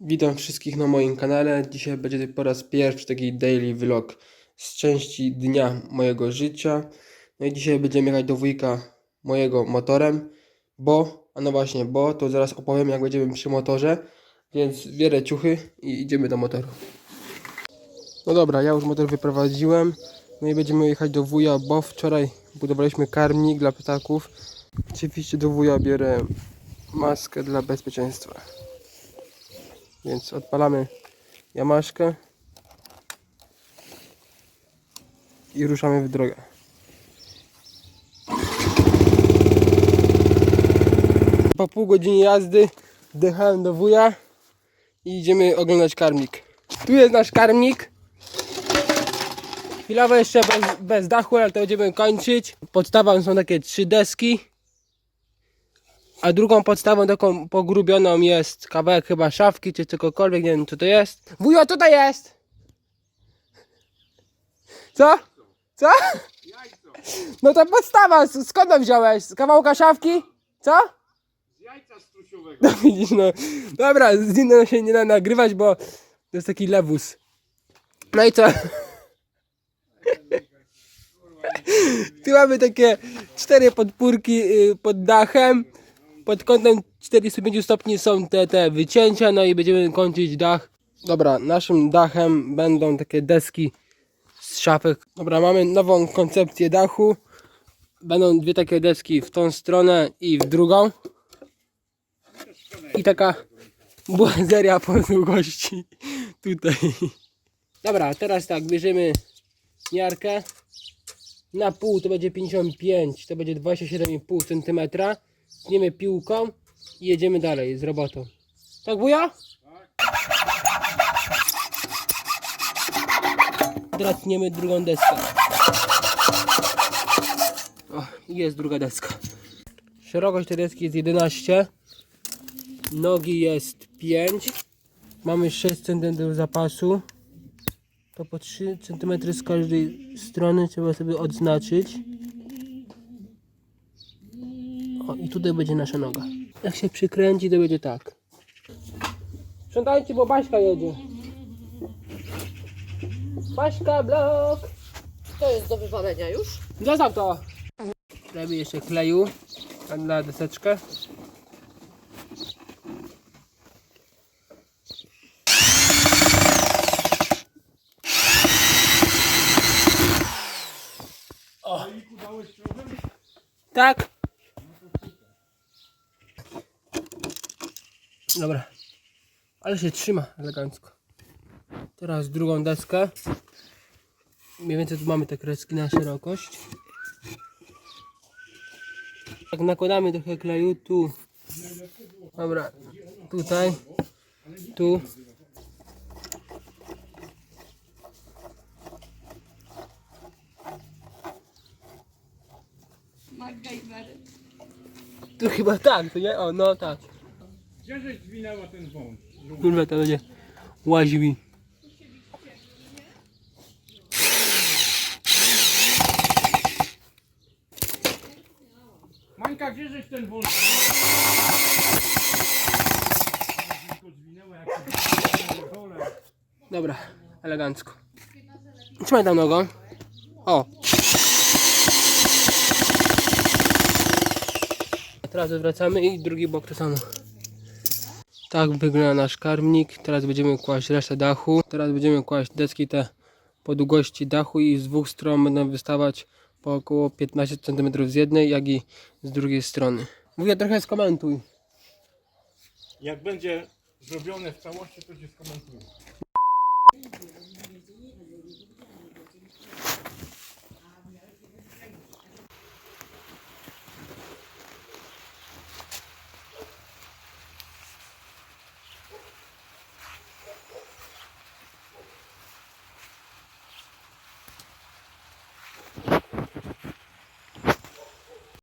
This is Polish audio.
Witam wszystkich na moim kanale. Dzisiaj będzie po raz pierwszy taki daily vlog z części dnia mojego życia. No i dzisiaj będziemy jechać do wujka mojego motorem, bo, a no właśnie, bo to zaraz opowiem jak będziemy przy motorze, więc bierę ciuchy i idziemy do motoru. No dobra, ja już motor wyprowadziłem, no i będziemy jechać do wuja, bo wczoraj budowaliśmy karmnik dla ptaków. Oczywiście do wuja biorę maskę dla bezpieczeństwa. Więc odpalamy jamaszkę i ruszamy w drogę. Po pół godziny jazdy dojechałem do wuja i idziemy oglądać karmnik. Tu jest nasz karmnik. Chwilowo jeszcze bez, bez dachu, ale to będziemy kończyć. Podstawą są takie trzy deski. A drugą podstawą taką pogrubioną jest kawałek chyba szafki czy czegokolwiek, nie wiem co to jest. Wujo, co to jest? Co? Co? No to podstawa, skąd to wziąłeś? Z kawałka szafki? Co? Jajca strusiowego. No widzisz, no. Dobra, z nim się nie da nagrywać, bo to jest taki lewus. No i co? Tu mamy takie cztery podpórki y, pod dachem. Pod kątem 45 stopni są te, te wycięcia, no i będziemy kończyć dach. Dobra, naszym dachem będą takie deski z szafek. Dobra, mamy nową koncepcję dachu. Będą dwie takie deski w tą stronę i w drugą. I taka błazeria po długości tutaj. Dobra, teraz tak, bierzemy miarkę. Na pół to będzie 55, to będzie 27,5 cm. Tniemy piłką i jedziemy dalej z robotą. Tak wuja? Teraz tniemy drugą deskę. O, jest druga deska. Szerokość tej deski jest 11. Nogi jest 5. Mamy 6 cm zapasu. To po 3 cm z każdej strony trzeba sobie odznaczyć. O, i tutaj będzie nasza noga. Jak się przykręci, to będzie tak. Sprzątajcie, bo Baśka jedzie. Baśka, blok! To jest do wywalenia już? Zostaw to! Dajmy jeszcze kleju na deseczkę. O. Tak. Dobra. Ale się trzyma elegancko. Teraz drugą deskę. Mniej więcej tu mamy te kreski na szerokość. Tak nakładamy trochę kleju tu. Dobra, tutaj, tu. Tu chyba tak, to nie? O, no tak. Gdzie żeś zwinęła ten wąż? Kurwa, to będzie łaził mi. Mańka, gdzie żeś ten wąż? Dobra, elegancko. Trzymaj tam nogą. O. Teraz odwracamy i drugi bok to samo. Tak wygląda nasz karmnik. Teraz będziemy kłaść resztę dachu. Teraz będziemy kłaść deski te po długości dachu i z dwóch stron będą wystawać po około 15 cm z jednej, jak i z drugiej strony. Mówię trochę skomentuj. Jak będzie zrobione w całości, to się skomentuję.